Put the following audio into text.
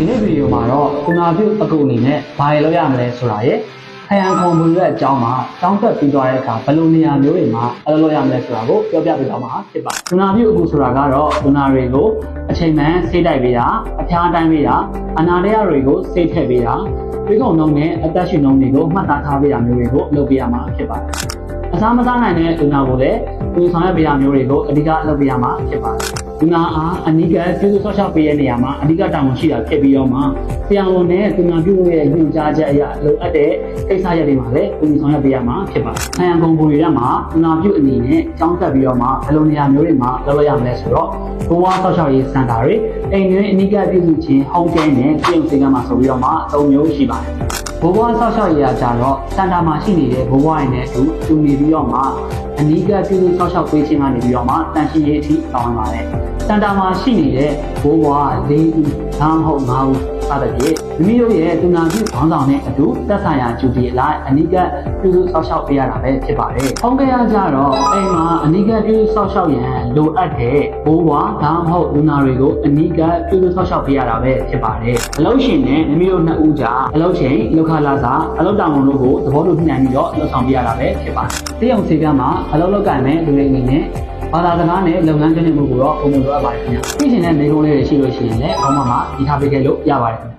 ဒီနေ့ဗီဒီယိုမှာတော့ကုနာပြုအကူအနေနဲ့ဘာတွေလုပ်ရမလဲဆိုတာရယ်ခရံခုံမူရဲ့အကြောင်းမှာတောင်းတက်ပြီးသွားတဲ့အခါဘယ်လိုနေရာမျိုးတွေမှာအလုပ်လုပ်ရမလဲဆိုတာကိုပြောပြပေးတော့မှာဖြစ်ပါတယ်ကုနာပြုအကူဆိုတာကတော့ကုနာတွေကိုအချိန်မှန်ဆေးတိုက်ပေးတာအဖျားတိုင်းပေးတာအနာရရတွေကိုဆေးထည့်ပေးတာတွေးကုန်နှုံးနဲ့အသက်ရှင်နှုံးတွေကိုမှတ်သားထားပေးတာမျိုးတွေကိုလုပ်ပေးရမှာဖြစ်ပါတယ်အစားမစားနိုင်တဲ့ကုနာကိုလည်းကုဆောင်ရပေးတာမျိုးတွေကိုအဓိကလုပ်ပေးရမှာဖြစ်ပါတယ် ဒီနာအားအနိကပြုစုဆောက်ရှောက်ပေးတဲ့နေရာမှာအဓိကတာဝန်ရှိတာဖြစ်ပြီးတော့မှဆရာဝန်နဲ့သူနာပြုရဲ့ညွှန်ကြားချက်အရလိုအပ်တဲ့ကိစ္စရပ်တွေမှာလည်းပုံဆောင်ရပေးရမှာဖြစ်ပါတယ်။ဆရာကုံပုံတွေထဲမှာသူနာပြုအနေနဲ့ကြောင်းတက်ပြီးတော့မှဘယ်လိုနေရာမျိုးတွေမှာလုပ်ရရမလဲဆိုတော့ဘဝဆောက်ရှောက်ရေးစင်တာတွေအိမ်တွင်းအနိကပြုစုခြင်းဟောင်းကျင်းနဲ့ပြုံစင်ကမှာဆိုပြီးတော့မှအသုံးမျိုးရှိပါတယ်။ ဘဝဆောက်ရှောက်ရေးကကြတော့စင်တာမှာရှိနေတဲ့ဘဝရင်းနဲ့အတူတူနေပြီးတော့မှအနိကပြုစုဆောက်ရှောက်ပေးခြင်းကနေပြီးတော့မှတန်ရှိရေးအထိတောင်းပါတယ်။ စန်တာမှာရှိနေတဲ့ဘိုးဘွား၄ဦးဒါမှမဟုတ်၅ဦးစသဖြင့်မိမိတို့ရဲ့တူနာပြုခေါင်းဆောင်နဲ့အတူတက်ဆိုင်ရာဂျူတီအလိုက်အနိကပြုစုဆောက်ရှောက်ပေးရတာပဲဖြစ်ပါတယ်။ဟောင်းကရကြတော့အိမ်မှာအနိကပြုစုဆောက်ရှောက်ရန်လိုအပ်တဲ့ဘိုးဘွားဒါမှမဟုတ်လူနာတွေကိုအနိကပြုစုဆောက်ရှောက်ပေးရတာပဲဖြစ်ပါတယ်။အလုပ်ရှင်နဲ့မိမိတို့နှစ်ဦးကြားအလုပ်ချိန်လောက်ခလာစာအလုပ်တောင်ဝန်တို့ကိုသဘောတူညှိနှိုင်းပြီးတော့လုပ်ဆောင်ပေးရတာပဲဖြစ်ပါတယ်။တရုံစေကမှာအလုပ်လုပ်ကင်မဲ့လူတွေအနေနဲ့ ဘာသာစကားနဲ့လုပ်ငန်းကျွမ်းကျင်မှုကိုတော့ပုံမှန်လိုအပ်ပါတယ်ခင်ဗျာ။သိချင်တဲ့မိကုံးလေးတွေရှိလို့ရှိရင်လည်းအောက်မှာမှာဒီထားပေးခဲ့လို့ရပါတယ်ခင်ဗျာ